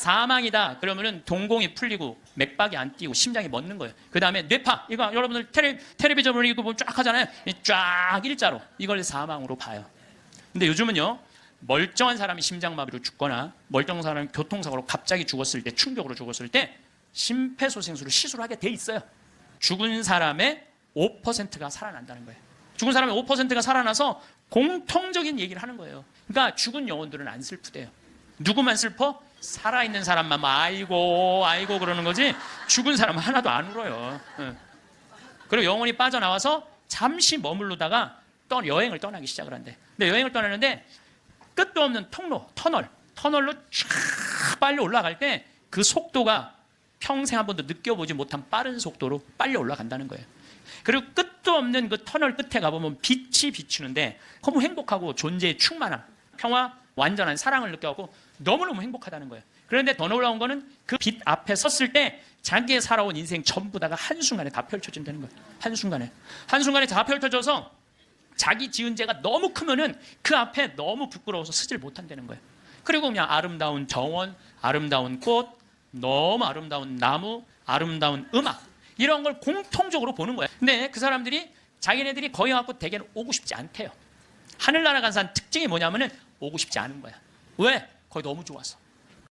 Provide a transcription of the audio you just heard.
사망이다. 그러면은 동공이 풀리고 맥박이 안 뛰고 심장이 멎는 거예요. 그 다음에 뇌파. 이거 여러분들 텔레, 텔레비전을 이거 보면 쫙 하잖아요. 이쫙 일자로. 이걸 사망으로 봐요. 근데 요즘은요. 멀쩡한 사람이 심장마비로 죽거나 멀쩡한 사람이 교통사고로 갑자기 죽었을 때 충격으로 죽었을 때 심폐소생술을 시술을 하게 돼 있어요. 죽은 사람의 5%가 살아난다는 거예요. 죽은 사람의 5%가 살아나서 공통적인 얘기를 하는 거예요. 그러니까 죽은 영혼들은 안 슬프대요. 누구만 슬퍼? 살아있는 사람만 막 아이고 아이고 그러는 거지 죽은 사람은 하나도 안 울어요. 예. 그리고 영혼이 빠져나와서 잠시 머물르다가 떠 여행을 떠나기 시작을 한대. 근데 여행을 떠나는데 끝도 없는 통로, 터널, 터널로 쫙 빨리 올라갈 때 그 속도가 평생 한 번도 느껴보지 못한 빠른 속도로 빨리 올라간다는 거예요. 그리고 끝도 없는 그 터널 끝에 가보면 빛이 비추는데 너무 행복하고 존재의 충만함, 평화, 완전한 사랑을 느껴갖고 너무너무 행복하다는 거예요. 그런데 더 놀라운 거는 그 빛 앞에 섰을 때 자기의 살아온 인생 전부 다가 한순간에 다 펼쳐진다는 거예요. 한순간에. 한순간에 다 펼쳐져서 자기 지은 죄가 너무 크면은 그 앞에 너무 부끄러워서 서질 못한다는 거예요. 그리고 그냥 아름다운 정원, 아름다운 꽃, 너무 아름다운 나무, 아름다운 음악 이런 걸 공통적으로 보는 거예요. 근데 그 사람들이 자기네들이 거기 갖고 대개는 오고 싶지 않대요. 하늘나라 간 사람 특징이 뭐냐면은 오고 싶지 않은 거야. 왜? 거기 너무 좋아서.